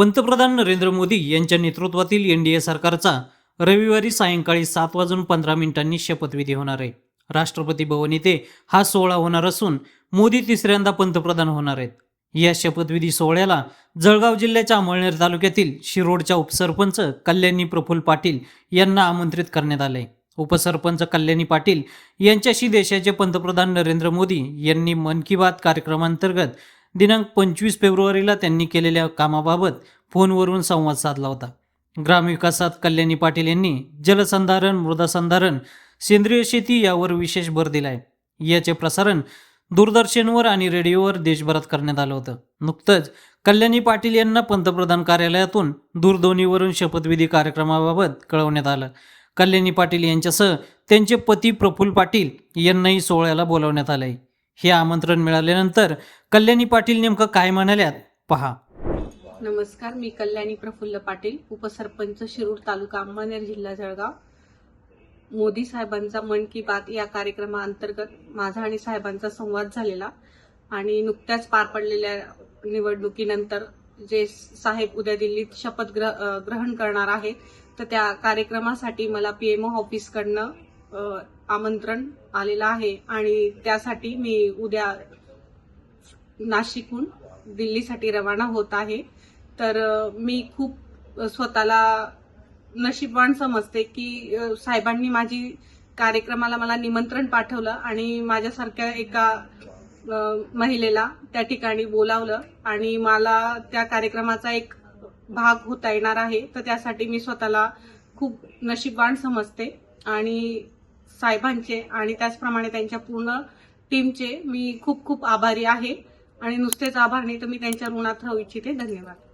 पंतप्रधान नरेंद्र मोदी यांच्या नेतृत्वातील एनडीए सरकारचा रविवारी सायंकाळी सात वाजून पंधरा मिनिटांनी शपथविधी होणार आहे. राष्ट्रपती भवन येथे हा सोहळा होणार असून मोदी तिसऱ्यांदा पंतप्रधान होणार आहेत. या शपथविधी सोहळ्याला जळगाव जिल्ह्याच्या अमळनेर तालुक्यातील शिरोडच्या उपसरपंच कल्याणी प्रफुल्ल पाटील यांना आमंत्रित करण्यात आले उपसरपंच कल्याणी पाटील यांच्याशी देशाचे पंतप्रधान नरेंद्र मोदी यांनी मन की बात कार्यक्रमांतर्गत दिनांक पंचवीस फेब्रुवारीला त्यांनी केलेल्या कामाबाबत फोनवरून संवाद साधला होता. ग्रामविकासात कल्याणी पाटील यांनी जलसंधारण मृदासंधारण सेंद्रिय शेती यावर विशेष भर दिला आहे याचे प्रसारण दूरदर्शनवर आणि रेडिओवर देशभरात करण्यात आलं होतं. नुकतंच कल्याणी पाटील यांना पंतप्रधान कार्यालयातून दूरध्वनीवरून शपथविधी कार्यक्रमाबाबत कळवण्यात आलं. कल्याणी पाटील यांच्यासह त्यांचे पती प्रफुल्ल पाटील यांनाही सोहळ्याला बोलावण्यात आहे हे आमंत्रण मिळाल्यानंतर कल्याणी पाटील नेमकं काय म्हणाल्यात? पहा. नमस्कार मी कल्याणी प्रफुल्ल पाटील उपसरपंच शिरूर तालुका अंबानेर जिल्हा जळगाव. मोदी साहेबांचा मन की बात या कार्यक्रमाअंतर्गत माझा आणि साहेबांचा संवाद झालेला आणि नुकत्याच पार पडलेल्या निवडणुकीनंतर जे साहेब उद्या दिल्लीत शपथ ग्रहण करणार आहेत तर त्या कार्यक्रमासाठी मला पीएमओ ऑफिसकडनं आमंत्रण आलेलं आहे आणि त्यासाठी मी उद्या नाशिकहून दिल्लीसाठी रवाना होत आहे. तर मी खूप स्वतःला नशीबवान समजते की साहेबांनी माझी कार्यक्रमाला मला निमंत्रण पाठवलं आणि माझ्यासारख्या एका महिलेला त्या ठिकाणी बोलावलं आणि मला त्या कार्यक्रमाचा एक भाग होता येणार आहे. तर त्यासाठी मी स्वतःला खूप नशीबवान समजते आणि साहेबांचे आणि त्याचप्रमाणे त्यांच्या पूर्ण टीमचे मी खूप खूप आभारी आहे. आणि नुसतेच आभार नाही तर मी त्यांच्या ऋणात राहू इच्छिते. धन्यवाद.